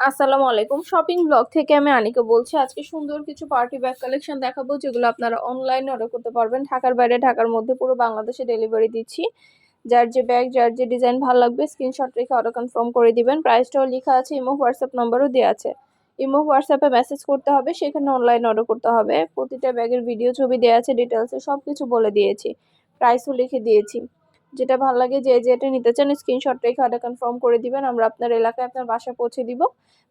আসসালামু আলাইকুম। Shopping blog থেকে আমি আনিকা বলছি, আজকে সুন্দর কিছু পার্টি ব্যাগ কালেকশন দেখাবো, যেগুলো আপনারা অনলাইনে অর্ডার করতে পারবেন। ঢাকার বাইরে, ঢাকার মধ্যে পুরো বাংলাদেশে ডেলিভারি দিচ্ছি। যার যে ব্যাগ যার যে ডিজাইন ভালো লাগবে স্ক্রিনশট রেখে অর্ডার কনফার্ম করে দিবেন। প্রাইসটাও লেখা আছে, ইমো হোয়াটসঅ্যাপ নাম্বারও দেওয়া আছে। ইমো হোয়াটসঅ্যাপে মেসেজ করতে হবে, সেখানে অনলাইন অর্ডার করতে হবে। প্রতিটা ব্যাগের ভিডিও ছবি দেওয়া আছে ডিটেলসে সব কিছু বলে দিয়েছি। প্রাইসও লিখে দিয়েছি। যেটা ভালো লাগে যে যেটা নিতে চান স্ক্রিনশট রেখে অর্ডার কনফার্ম করে দিবেন। আমরা আপনার এলাকায় আপনার বাসায় পৌঁছে দিব।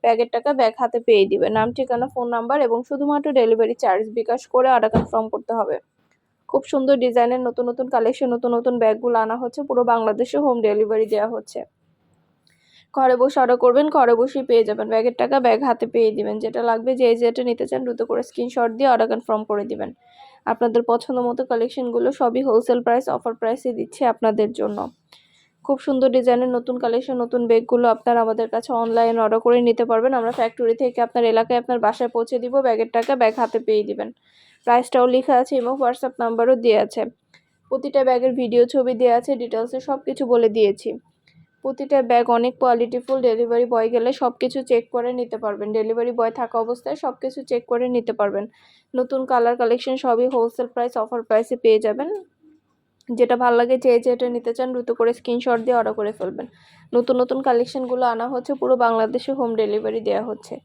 ব্যাগের টাকা ব্যাগ হাতে পেয়ে দিবেন। নাম, ঠিকানা ফোন নাম্বার এবং শুধুমাত্র ডেলিভারি চার্জ বিকাশ করে অর্ডার কনফার্ম করতে হবে। খুব সুন্দর ডিজাইনের নতুন নতুন কালেকশন নতুন নতুন ব্যাগগুলো আনা হচ্ছে। পুরো বাংলাদেশে হোম ডেলিভারি দেওয়া হচ্ছে। ঘরে বসে অর্ডার করবেন, ঘরে বসেই পেয়ে যাবেন। ব্যাগের টাকা ব্যাগ হাতে পেয়ে দিবেন। যেটা লাগবে যে যেটা নিতে চান, দ্রুত করে স্ক্রিনশট দিয়ে অর্ডার কনফার্ম করে দিবেন। আপনাদের পছন্দ মতো কালেকশনগুলো সবই হোলসেল প্রাইস অফার প্রাইসে দিচ্ছি আপনাদের জন্য। খুব সুন্দর ডিজাইনের নতুন কালেকশন নতুন ব্যাগগুলো আপনারা আমাদের কাছে অনলাইন অর্ডার করে নিতে পারবেন। আমরা ফ্যাক্টরি থেকে আপনার এলাকায় আপনার বাসায় পৌঁছে দিব, ব্যাগের টাকা ব্যাগ হাতে পেয়ে দিবেন। প্রাইসটাও লেখা আছে এবং হোয়াটসঅ্যাপ নাম্বারও দেওয়া আছে। প্রতিটা ব্যাগের ভিডিও ছবি দেওয়া আছে ডিটেলসে সব কিছু বলে দিয়েছি। প্রতিটা ব্যাগ অনেক কোয়ালিটিফুল ডেলিভারি বয় গেলে সব কিছু চেক করে নিতে পারবেন। ডেলিভারি বয় থাকা অবস্থায় সব কিছু চেক করে নিতে পারবেন। নতুন কালার কালেকশন সবই হোলসেল প্রাইস অফার প্রাইসে পেয়ে যাবেন। যেটা ভালো লাগে যে যেটা নিতে চান দ্রুত করে স্ক্রিনশট দিয়ে অর্ডার করে ফেলবেন। নতুন নতুন কালেকশনগুলো আনা হচ্ছে, পুরো বাংলাদেশে হোম ডেলিভারি দেওয়া হচ্ছে।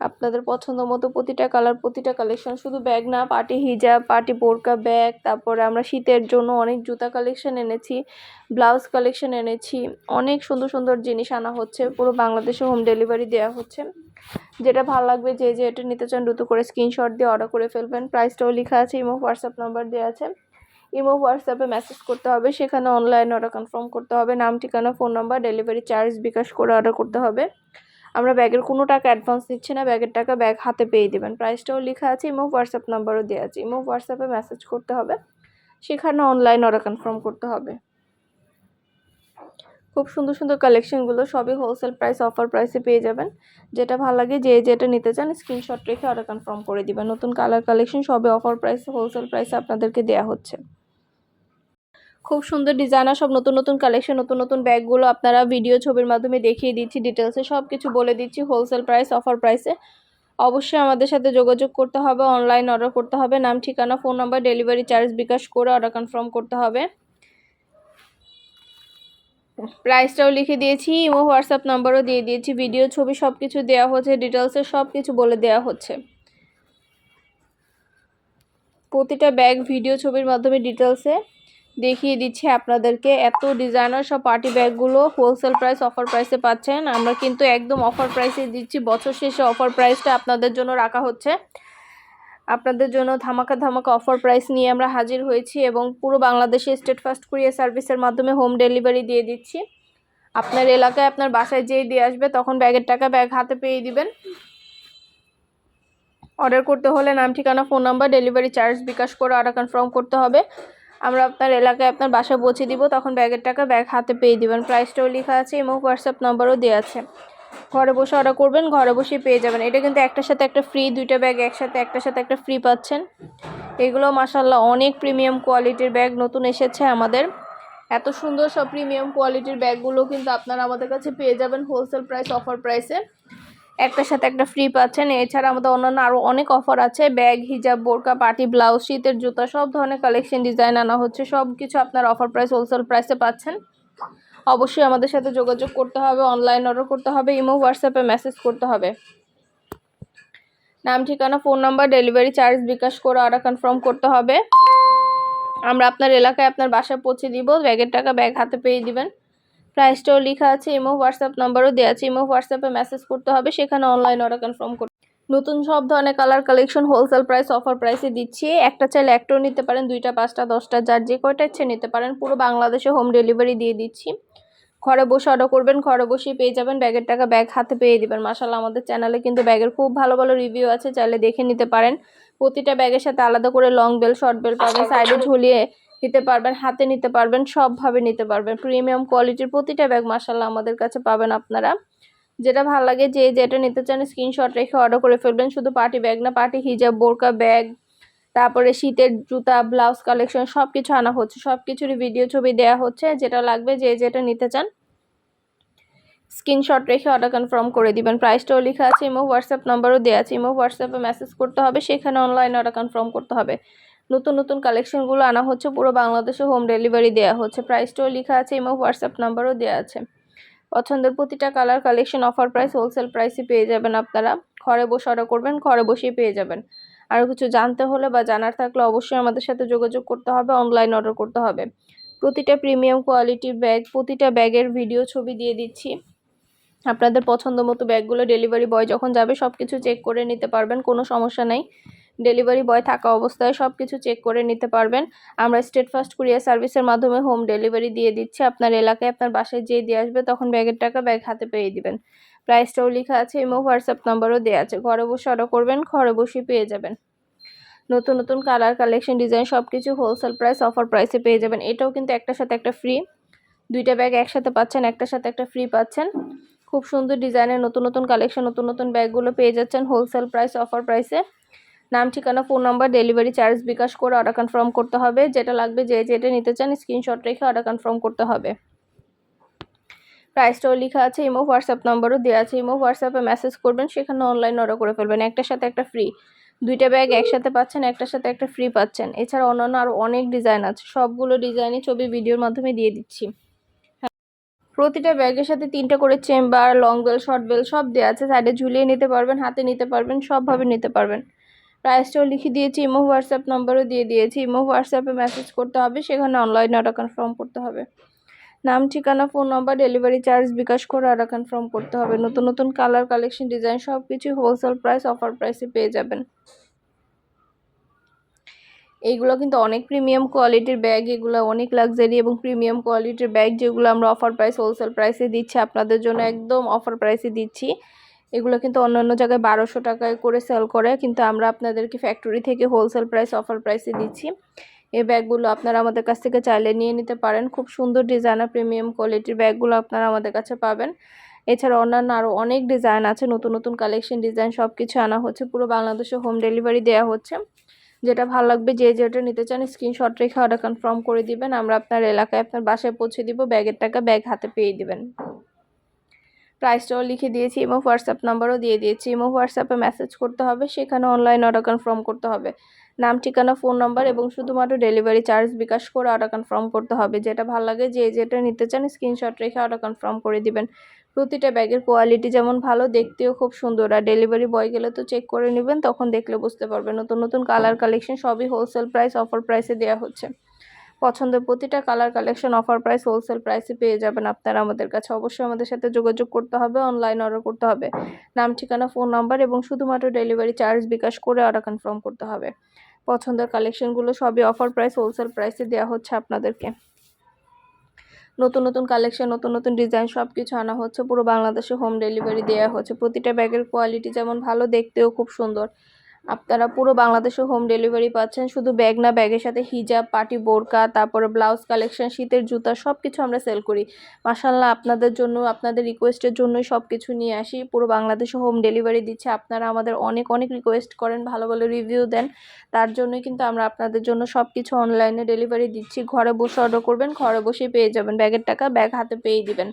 আপনাদের পছন্দ মতো প্রতিটা কালার প্রতিটা কালেকশন শুধু ব্যাগ না পার্টি হিজাব পার্টি বোরকা ব্যাগ তারপরে আমরা শীতের জন্য অনেক জুতা কালেকশন এনেছি ব্লাউজ কালেকশন এনেছি, অনেক সুন্দর সুন্দর জিনিস আনা হচ্ছে, পুরো বাংলাদেশে হোম ডেলিভারি দেওয়া হচ্ছে। যেটা ভালো লাগবে যে যে এটা নিতে চান দ্রুত করে স্ক্রিনশট দিয়ে অর্ডার করে ফেলবেন প্রাইসটাও লেখা আছে ইমো হোয়াটসঅ্যাপ নাম্বার দেওয়া আছে। ইমো হোয়াটসঅ্যাপে মেসেজ করতে হবে, সেখানে অনলাইন অর্ডার কনফার্ম করতে হবে, নাম, ঠিকানা phone number delivery charge bKash করে অর্ডার করতে হবে। আমরা ব্যাগের কোনো টাকা অ্যাডভান্স নিচ্ছি না, ব্যাগের টাকা ব্যাগ হাতে পেয়ে দেবেন। প্রাইসটাও লেখা আছে ইমো হোয়াটসঅ্যাপ নাম্বারও দেওয়া আছে। ইমো হোয়াটসঅ্যাপে মেসেজ করতে হবে। সেখানে অনলাইন অর্ডার কনফার্ম করতে হবে। খুব সুন্দর সুন্দর কালেকশনগুলো সবই হোলসেল প্রাইস অফার প্রাইসে পেয়ে যাবেন। যেটা ভালো লাগে, যে যেটা নিতে চান স্ক্রিনশট রেখে অর্ডার কনফার্ম করে দিবেন। নতুন কালার কালেকশন সবই অফার প্রাইসে হোলসেল প্রাইসে আপনাদেরকে দেওয়া হচ্ছে। খুব সুন্দর ডিজাইনার সব নতুন নতুন কালেকশন নতুন নতুন ব্যাগগুলো আপনারা ভিডিও ছবির মাধ্যমে দেখিয়ে দিচ্ছি ডিটেলসে সব কিছু বলে দিচ্ছি হোলসেল প্রাইস অফার প্রাইসে অবশ্যই আমাদের সাথে যোগাযোগ করতে হবে অনলাইন অর্ডার করতে হবে, নাম, ঠিকানা phone number delivery charge bKash করে অর্ডার কনফার্ম করতে হবে। প্রাইসটাও লিখে দিয়েছি, ইমো হোয়াটসঅ্যাপ নাম্বারও দিয়ে দিয়েছি ভিডিও ছবি সব কিছু দেওয়া হচ্ছে ডিটেলসে সব কিছু বলে দেওয়া হচ্ছে। প্রতিটা ব্যাগ ভিডিও ছবির মাধ্যমে ডিটেলসে দেখিয়ে দিচ্ছি আপনাদেরকে। এত ডিজাইনার সব পার্টি ব্যাগগুলো হোলসেল প্রাইস অফার প্রাইসে পাচ্ছেন। আমরা কিন্তু একদম অফার প্রাইসে দিচ্ছি। বছর শেষে অফার প্রাইসটা আপনাদের জন্য রাখা হচ্ছে। আপনাদের জন্য ধামাকা ধামাকা অফার প্রাইস নিয়ে আমরা হাজির হয়েছি এবং পুরো বাংলাদেশে স্টেট ফার্স্ট কুরিয়ার সার্ভিসের মাধ্যমে হোম ডেলিভারি দিয়ে দিচ্ছি। আপনার এলাকায় আপনার বাসায় যেই দিয়ে আসবে, তখন ব্যাগের টাকা ব্যাগ হাতে পেয়ে দিবেন। অর্ডার করতে হলে নাম, ঠিকানা phone number delivery charge bKash করে অর্ডার কনফার্ম করতে হবে। আমরা আপনার এলাকায় আপনার বাসায় পৌঁছে দিব, তখন ব্যাগের টাকা ব্যাগ হাতে পেয়ে দিবেন। প্রাইসটাও লেখা আছে, এবং হোয়াটসঅ্যাপ নাম্বারও দেওয়া আছে। ঘরে বসে অর্ডার করবেন, ঘরে বসেই পেয়ে যাবেন। এটা কিন্তু একটার সাথে একটা ফ্রি দুইটা ব্যাগ একসাথে, একটার সাথে একটা ফ্রি পাচ্ছেন। এগুলো মাসাল্লাহ অনেক প্রিমিয়াম কোয়ালিটির ব্যাগ নতুন এসেছে আমাদের। এত সুন্দর সব প্রিমিয়াম কোয়ালিটির ব্যাগগুলো কিন্তু আপনারা আমাদের কাছে পেয়ে যাবেন হোলসেল প্রাইস অফার প্রাইসে একটার সাথে একটা ফ্রি পাচ্ছেন। এছাড়া আমাদের অন্যান্য আরও অনেক অফার আছে। ব্যাগ হিজাব বোরকা পার্টি ব্লাউজ শীতের জুতা, সব ধরনের কালেকশন ডিজাইন আনা হচ্ছে। সব কিছু আপনার অফার প্রাইস হোলসেল প্রাইসে পাচ্ছেন। অবশ্যই আমাদের সাথে যোগাযোগ করতে হবে অনলাইন অর্ডার করতে হবে ইমো হোয়াটসঅ্যাপে মেসেজ করতে হবে। নাম, ঠিকানা phone number delivery charge bKash করে অর্ডার কনফার্ম করতে হবে। আমরা আপনার এলাকায় আপনার বাসায় পৌঁছে দিব। ব্যাগের টাকা ব্যাগ হাতে পেয়ে দিবেন। প্রাইসটাও লেখা আছে ইমো হোয়াটসঅ্যাপ নাম্বারও দেওয়া আছে ইমো হোয়াটসঅ্যাপে মেসেজ করতে হবে সেখানে অনলাইন অর্ডার কনফার্ম করতে নতুন সব ধরনের colour collection wholesale price offer প্রাইসে দিচ্ছি। একটা চাইলে একটাও নিতে পারেন দুইটা পাঁচটা দশটা যার যে কয়টা ইচ্ছে নিতে পারেন। পুরো বাংলাদেশে হোম ডেলিভারি দিয়ে দিচ্ছি। ঘরে বসে অর্ডার করবেন ঘরে বসেই পেয়ে যাবেন ব্যাগের টাকা ব্যাগ হাতে পেয়ে দিবেন। মাসাল্লাহ আমাদের চ্যানেলে কিন্তু ব্যাগের খুব ভালো ভালো রিভিউ আছে চাইলে দেখে নিতে পারেন। প্রতিটা ব্যাগের সাথে আলাদা করে লং বেল শর্ট বেল পাবেন সাইডে ঝুলিয়ে নিতে পারবেন, হাতে নিতে পারবেন, সবভাবে নিতে পারবেন। প্রিমিয়াম কোয়ালিটির প্রতিটা ব্যাগ মাসাল্লাহ আমাদের কাছে পাবেন আপনারা। যেটা ভালো লাগে, যে যেটা নিতে চান স্ক্রিনশট রেখে অর্ডার করে ফেলবেন। শুধু পার্টি ব্যাগ না পার্টি হিজাব বোরকা ব্যাগ তারপরে শীতের জুতা ব্লাউজ কালেকশন সব কিছু আনা হচ্ছে। সব কিছুরই ভিডিও ছবি দেওয়া হচ্ছে। যেটা লাগবে, যে যেটা নিতে চান স্ক্রিনশট রেখে অর্ডার কনফার্ম করে দিবেন। প্রাইসটাও লেখা আছে ইমো হোয়াটসঅ্যাপ নাম্বারও দেওয়া আছে। ইমো হোয়াটসঅ্যাপে মেসেজ করতে হবে, সেখানে অনলাইন অর্ডার কনফার্ম করতে হবে। নতুন নতুন কালেকশনগুলো আনা হচ্ছে। পুরো বাংলাদেশে হোম ডেলিভারি দেওয়া হচ্ছে। প্রাইসটাও লেখা আছে এবং হোয়াটসঅ্যাপ নাম্বারও দেওয়া আছে। পছন্দের প্রতিটা colour collection offer price wholesale প্রাইসে পেয়ে যাবেন আপনারা। ঘরে বসে অর্ডার করবেন, ঘরে বসেই পেয়ে যাবেন। আরও কিছু জানতে হলে বা জানার থাকলে অবশ্যই আমাদের সাথে যোগাযোগ করতে হবে অনলাইন অর্ডার করতে হবে। প্রতিটা প্রিমিয়াম কোয়ালিটির ব্যাগ প্রতিটা ব্যাগের ভিডিও ছবি দিয়ে দিচ্ছি। আপনাদের পছন্দ মতো ব্যাগগুলো ডেলিভারি বয় যখন যাবে সব কিছু চেক করে নিতে পারবেন, কোনো সমস্যা নেই। ডেলিভারি বয় থাকা অবস্থায় সব কিছু চেক করে নিতে পারবেন। আমরা স্টেট ফার্স্ট কুরিয়ার সার্ভিসের মাধ্যমে হোম ডেলিভারি দিয়ে দিচ্ছি। আপনার এলাকায় আপনার বাসায় যেয়ে দিয়ে আসবে তখন ব্যাগের টাকা ব্যাগ হাতে পেয়ে দিবেন। প্রাইসটাও লেখা আছে, ইমো, হোয়াটসঅ্যাপ নাম্বারও দেওয়া আছে। ঘরে বসে অর্ডার করবেন, ঘরে বসে পেয়ে যাবেন। নতুন নতুন কালার, কালেকশন, ডিজাইন সব কিছু হোলসেল প্রাইস, অফার প্রাইসে পেয়ে যাবেন। এটাও কিন্তু একটার সাথে একটা ফ্রি দুইটা ব্যাগ একসাথে পাচ্ছেন, একটার সাথে একটা ফ্রি পাচ্ছেন। খুব সুন্দর ডিজাইনের নতুন নতুন কালেকশন, নতুন নতুন ব্যাগগুলো পেয়ে যাচ্ছেন হোলসেল প্রাইস, অফার প্রাইসে। নাম, ঠিকানা, phone number, delivery charge bKash করে অর্ডার কনফার্ম করতে হবে। যেটা লাগবে, যে যেটা নিতে চান স্ক্রিনশট রেখে অর্ডার কনফার্ম করতে হবে। প্রাইসটাও লেখা আছে ইমো হোয়াটসঅ্যাপ নাম্বারও দেওয়া আছে। ইমো হোয়াটসঅ্যাপে মেসেজ করবেন, সেখানে অনলাইন অর্ডার করে ফেলবেন। একটার সাথে একটা ফ্রি দুইটা ব্যাগ একসাথে পাচ্ছেন, একটার সাথে একটা ফ্রি পাচ্ছেন। এছাড়া অন্যান্য আরও অনেক ডিজাইন আছে। সবগুলো ডিজাইনই ছবি ভিডিওর মাধ্যমে দিয়ে দিচ্ছি। প্রতিটা ব্যাগের সাথে তিনটা করে chamber long belt short belt সব দেওয়া আছে। সাইডে ঝুলিয়ে নিতে পারবেন, হাতে নিতে পারবেন, সবভাবে নিতে পারবেন। প্রাইসটাও লিখে দিয়েছি, ইমো, হোয়াটসঅ্যাপ নাম্বারও দিয়ে দিয়েছি। ইমো, হোয়াটসঅ্যাপে মেসেজ করতে হবে, সেখানে অনলাইন অর্ডার কনফার্ম করতে হবে। নাম, ঠিকানা phone number delivery charge bKash করে অর্ডার কনফার্ম করতে হবে। নতুন নতুন কালার কালেকশন ডিজাইন সব কিছু হোলসেল প্রাইস অফার প্রাইসে পেয়ে যাবেন। এইগুলো কিন্তু অনেক প্রিমিয়াম কোয়ালিটির ব্যাগ এগুলো অনেক লাক্সারি এবং প্রিমিয়াম কোয়ালিটির ব্যাগ যেগুলো আমরা অফার প্রাইস হোলসেল প্রাইসে দিচ্ছি, আপনাদের জন্য একদম অফার প্রাইসে দিচ্ছি। এগুলো কিন্তু অন্যান্য জায়গায় বারোশো টাকায় করে সেল করে, কিন্তু আমরা আপনাদেরকে ফ্যাক্টরি থেকে হোলসেল প্রাইস অফার প্রাইসে দিচ্ছি। এই ব্যাগগুলো আপনারা আমাদের কাছ থেকে চাইলে নিয়ে নিতে পারেন। খুব সুন্দর ডিজাইনার প্রিমিয়াম কোয়ালিটির ব্যাগগুলো আপনারা আমাদের কাছে পাবেন। এছাড়া অন্যান্য আরও অনেক ডিজাইন আছে, নতুন নতুন কালেকশন ডিজাইন সব কিছু আনা হচ্ছে। পুরো বাংলাদেশে হোম ডেলিভারি দেওয়া হচ্ছে। যেটা ভালো লাগবে, যে যেটা নিতে চান স্ক্রিনশট রেখে অর্ডার কনফার্ম করে দিবেন। আমরা আপনার এলাকায় আপনার বাসায় পৌঁছে দিব, ব্যাগের টাকা ব্যাগ হাতে পেয়ে দিবেন। প্রাইসটাও লিখে দিয়েছি, এবং হোয়াটসঅ্যাপ নাম্বারও দিয়ে দিয়েছি। এবং হোয়াটসঅ্যাপে মেসেজ করতে হবে, সেখানে অনলাইন অর্ডার কনফার্ম করতে হবে। নাম, ঠিকানা ফোন নাম্বার এবং শুধুমাত্র ডেলিভারি চার্জ বিকাশ করে অর্ডার কনফার্ম করতে হবে। যেটা ভালো লাগে, যে যেটা নিতে চান স্ক্রিনশট রেখে অর্ডার কনফার্ম করে দিবেন। প্রতিটা ব্যাগের কোয়ালিটি যেমন ভালো, দেখতেও খুব সুন্দর। আর ডেলিভারি বয় গেলে তো চেক করে নেবেন, তখন দেখলে বুঝতে পারবেন। নতুন নতুন কালার কালেকশন সবই হোলসেল প্রাইস অফার প্রাইসে দেওয়া হচ্ছে। পছন্দের প্রতিটা colour collection offer price wholesale প্রাইসে পেয়ে যাবেন আপনারা আমাদের কাছে। অবশ্যই আমাদের সাথে যোগাযোগ করতে হবে অনলাইন অর্ডার করতে হবে। নাম, ঠিকানা ফোন নাম্বার এবং শুধুমাত্র ডেলিভারি চার্জ বিকাশ করে অর্ডার কনফার্ম করতে হবে। পছন্দের কালেকশনগুলো সবই অফার প্রাইস হোলসেল প্রাইসে দেওয়া হচ্ছে আপনাদেরকে। নতুন নতুন কালেকশন নতুন নতুন ডিজাইন সব কিছু আনা হচ্ছে। পুরো বাংলাদেশে হোম ডেলিভারি দেওয়া হচ্ছে। প্রতিটা ব্যাগের কোয়ালিটি যেমন ভালো, দেখতেও খুব সুন্দর। আপনারা পুরো বাংলাদেশে হোম ডেলিভারি পাচ্ছেন। শুধু ব্যাগ না ব্যাগের সাথে হিজাব পার্টি বোরকা, তারপরে ব্লাউজ কালেকশন শীতের জুতা সব কিছু আমরা সেল করি। মাসাল্লাহ আপনাদের জন্য, আপনাদের রিকোয়েস্টের জন্যই সব কিছু নিয়ে আসি। পুরো বাংলাদেশে হোম ডেলিভারি দিচ্ছে। আপনারা আমাদের অনেক অনেক রিকোয়েস্ট করেন, ভালো ভালো রিভিউ দেন। তার জন্যই কিন্তু আমরা আপনাদের জন্য সব কিছু অনলাইনে ডেলিভারি দিচ্ছি। ঘরে বসে অর্ডার করবেন, ঘরে বসেই পেয়ে যাবেন। ব্যাগের টাকা ব্যাগ হাতে পেয়ে দিবেন।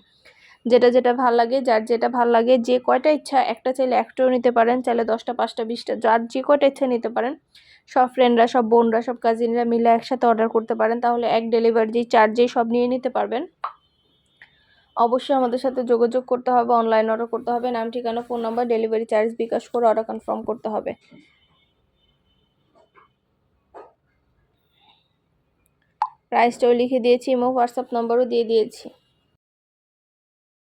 যেটা যেটা ভালো লাগে, যার যেটা ভালো লাগে, যে কয়টা ইচ্ছা একটা চাইলে একটাও নিতে পারেন, চাইলে দশটা, পাঁচটা, বিশটা, যার যে কয়টা ইচ্ছা নিতে পারেন। সব ফ্রেন্ডরা সব বোনরা, সব কাজিনরা মিলে একসাথে অর্ডার করতে পারেন, তাহলে এক ডেলিভারি চার্জেই সব নিয়ে নিতে পারবেন। অবশ্যই আমাদের সাথে যোগাযোগ করতে হবে অনলাইন অর্ডার করতে হবে, নাম, ঠিকানা phone number delivery charge bKash করে অর্ডার কনফার্ম করতে হবে। প্রাইসটাও লিখে দিয়েছি এবং হোয়াটসঅ্যাপ নম্বরও দিয়ে দিয়েছি।